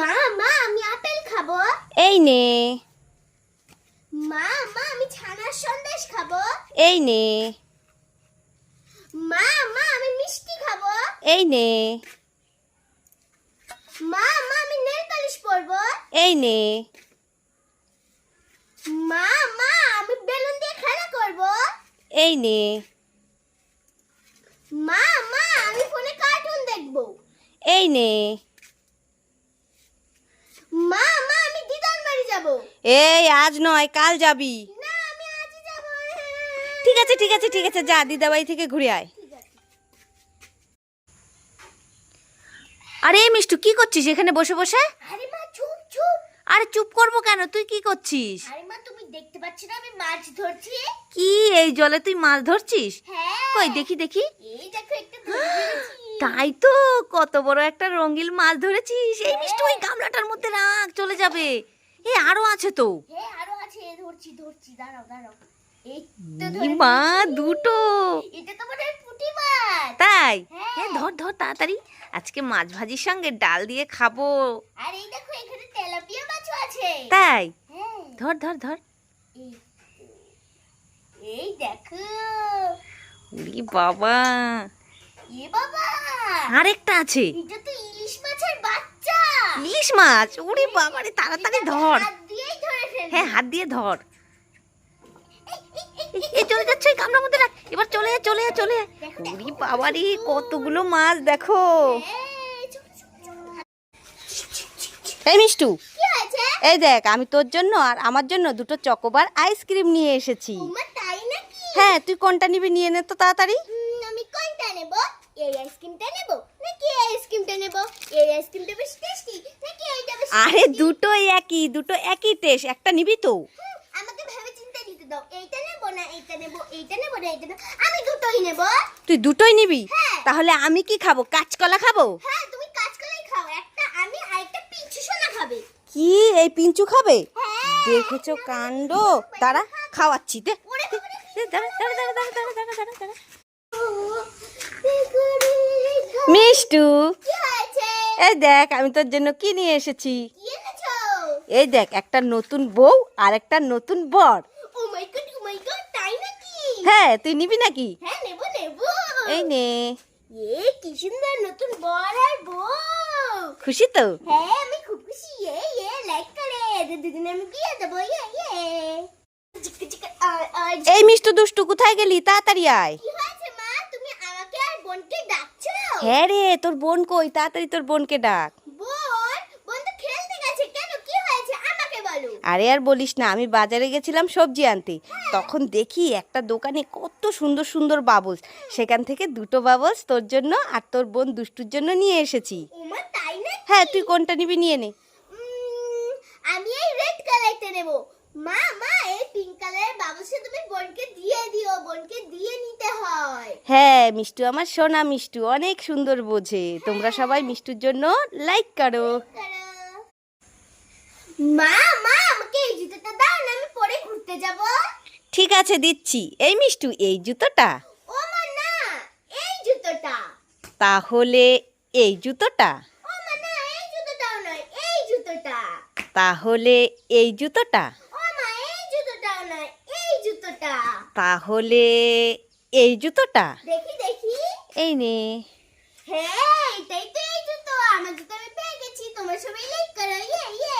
মা মা আমি আপেল খাব। এই নে। মা মা আমি ছানার সন্দেশ খাব। এই নে। মা মা আমি মিষ্টি খাব। এই নে। মা মা আমি নেল পালিশ পরবো এই নে। মা মা আমি বেলুন দিয়ে খেলা করব। এই নে। মা মা আমি ফোনে কার্টুন দেখব। এই নে মা মা আমি দিদার বাড়ি যাব? এই আজ নয় কাল যাবি। না আমি আজই যাব ঠিক আছে ঠিক আছে ঠিক আছে যা দিদাবাড়ি থেকে ঘুরে আয়। আরে মিষ্টু কি করছিস এখানে বসে বসে? আরে মা চুপ চুপ। আরে চুপ করব কেন? তুই কি করছিস? আরে মা তুমি দেখতে পাচ্ছ না আমি মাছ ধরছি। কি এই জলে তুই মাছ ধরছিস? হ্যাঁ। কই দেখি দেখি। এই দেখো একটা ধরে তাই তো কত বড় একটা রঙিন মাছ ধরেছিস। এই মিষ্টি ওই গামলাটার মধ্যে রাখ চলে যাবে। এ আরও আছে তো। আরও আছে ধরছি ধরছি দাঁড়াও দাঁড়াও। মা দুটো। এটা তো মনে পুঁটি মাছ। তাই? হ্যাঁ। ধর ধর তাড়াতাড়ি। আজকে মাছ ভাজির সঙ্গে ডাল দিয়ে খাব। আর এই দেখো এখানে তেলাপিয়া মাছও আছে। তাই? হ্যাঁ। ধর ধর ধর। এই। দেখো। বাবা। এ বাবা। আরেকটা আছে। এটা তো ইলিশ মাছ? উরি বাবা রে তাড়াতাড়ি ধর। হ্যাঁ হাত দিয়ে ধর। এই চলে যাচ্ছে এই গামলার মধ্যে রাখ। এবার চলে চলে চলে আয়। দেখো, উরি দেখো, বাবা রে দেখো। কতগুলো মাছ দেখো। এই, মিষ্টু এই দেখ আমি তোর জন্য আর আমার জন্য দুটো চকোবার আইসক্রিম নিয়ে এসেছি। হ্যাঁ তুই কোনটা নিবি নিয়ে নে তো তাড়াতাড়ি। আমি কোনটা নেব? এই আইসক্রিমটা নেব? নাকি এই আইসক্রিমটা নেব? এই আইসক্রিমটা টেস্টি নাকি এইটা আরে দুটো একই দুটো একই টেস্ট একটা নিবি তো? আমাকে ভেবে চিন্তা নিতে দাও। এইটা নেব না এইটা নেব এইটা নেব না এইটা নেব? আমি দুটোই নেব। তুই দুটোই নিবি? হ্যাঁ। তাহলে আমি কি খাব? কাঁচকলা খাব? হ্যাঁ তুমি কাঁচকলাই খাও। একটা আমি পিঞ্চু সোনা খাবে। কি? এই পিঞ্চু খাবে? হ্যাঁ। দেখেছ কাণ্ড? তারা খাওয়াচ্ছি দে। দাঁড়া দাঁড়া দাঁড়া দাঁড়া দাঁড়া দাঁড়া দাঁড়া মিষ্টু? এই দেখ আমি তোর জন্য কি নিয়ে এসেছি? এই দেখ একটা নতুন বউ আর একটা নতুন বর। তাই নাকি? হ্যাঁ তুই নিবি নাকি? হ্যাঁ এই নে। কি সুন্দর নতুন বর আর বউ। খুশি তো? হ্যাঁ আমি খুব খুশি। এ এ লাইক করে। দুদিন আমি বিয়ে দেবো। চিকা চিকা আর আর এই মিষ্টু দুষ্টু কোথায় গেলি? তাড়াতাড়ি আয় কি হয়েছে মা তুমি আমাকে আর বোনকে ডাকছো হ্যাঁ রে তোর বোন কই? তাড়াতাড়ি তোর বোনকে ডাক। বোন বোন তো খেলতে গেছে কেন? কি হয়েছে? আমাকে বলো। আরে আর বলিস না আমি বাজারে গেছিলাম সবজি আনতে। তখন দেখি একটা দোকানে কত সুন্দর সুন্দর বাবলস সেখান থেকে দুটো বাবলস তোর জন্য আর তোর বোন দুষ্টুর জন্য নিয়ে এসেছি। ওমা তাই না হ্যাঁ তুই কোনটা নিবি নিয়ে নে। আমি এই রেড কালারটা নেব। মা কালারের তুমি বোনকে দিয়ে দিও বোনকে দিয়ে নিতে হয়। হ্যাঁ মিষ্টু আমার সোনা মিষ্টু অনেক সুন্দর বোঝে। তোমরা সবাই মিষ্টুর জন্য লাইক করো করো। মা মা আমাকে এই জুতোটা দাও না আমি পরে ঘুরতে যাব। ঠিক আছে দিচ্ছি। এই মিষ্টু এই জুতোটা? ও মা না এই জুতোটা। তাহলে এই জুতোটা? ও মা না এই জুতোটাও নয় এই জুতোটা। তাহলে এই জুতোটা? জুতোটা। তাহলে এই জুতোটা? দেখি দেখি। এই নে। হ্যাঁ এটাই এই জুতো। আমার জুতো আমি পেয়ে গেছি। তোমার সবাই লাইক করো। ইয়ে ইয়ে